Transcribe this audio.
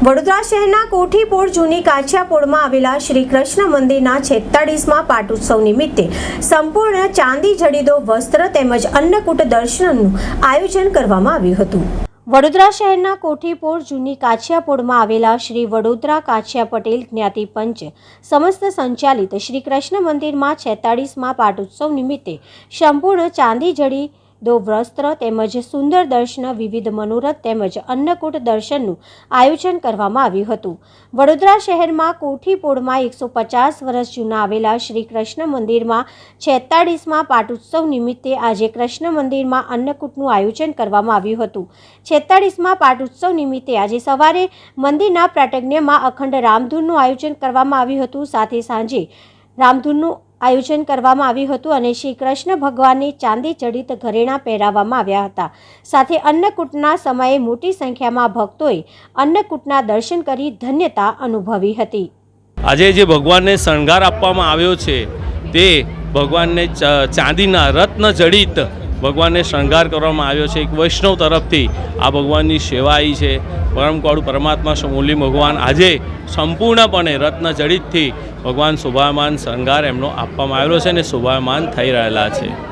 વડોદરા શહેરના કોઠીપોર જૂની કાછિયાપોળમાં આવેલા શ્રી કૃષ્ણ મંદિરના છેતાળીસમાં પાટોત્સવ નિમિત્તે સંપૂર્ણ ચાંદી, જડીદો, વસ્ત્ર તેમજ અન્નકૂટ દર્શનનું આયોજન કરવામાં આવ્યું હતું. વડોદરા શહેરના કોઠીપોર જૂની કાછિયાપોળમાં આવેલા શ્રી વડોદરા કાછિયા પટેલ જ્ઞાતિ પંચ સમસ્ત સંચાલિત શ્રી કૃષ્ણ મંદિરમાં છેતાળીસમાં પાટોત્સવ નિમિત્તે સંપૂર્ણ ચાંદી, જડી દો વસ્ત્ર તેમજ સુંદર દર્શન વિવિધ મનોરથ તેમજ અન્નકૂટ દર્શનનું આયોજન કરવામાં આવ્યું હતું. વડોદરા શહેરમાં કોઠીપોળમાં એકસો પચાસ વર્ષ જૂના આવેલા શ્રી કૃષ્ણ મંદિરમાં છેતાળીસમાં પાટોત્સવ નિમિત્તે આજે કૃષ્ણ મંદિરમાં અન્નકૂટનું આયોજન કરવામાં આવ્યું હતું. છેતાળીસમાં પાટોત્સવ નિમિત્તે આજે સવારે મંદિરના પ્રાટજ્ઞમાં અખંડ રામધૂનનું આયોજન કરવામાં આવ્યું હતું. સાથે સાંજે રામધૂનનું આયોજન કરવામાં આવ્યું હતું અને શ્રી કૃષ્ણ ભગવાનને ચાંદી જડિત ઘરેણાં પહેરાવવામાં આવ્યા હતા. સાથે અન્નકૂટના સમયે મોટી સંખ્યામાં ભક્તોએ અન્નકૂટના દર્શન કરી ધન્યતા અનુભવી હતી. આજે જે ભગવાનને શણગાર આપવામાં આવ્યો છે, તે ભગવાનને ચાંદીના રત્ન જડિત ભગવાનને શણગાર કરવામાં આવ્યો છે. એક વૈષ્ણવ તરફથી આ ભગવાનની સેવા આવી છે. પરમકાળુ પરમાત્મા સમૂલી ભગવાન આજે સંપૂર્ણપણે રત્નજડિતથી ભગવાન શોભામાન શણગાર એમનો આપવામાં આવેલો છે અને શોભામાન થઈ રહેલા છે.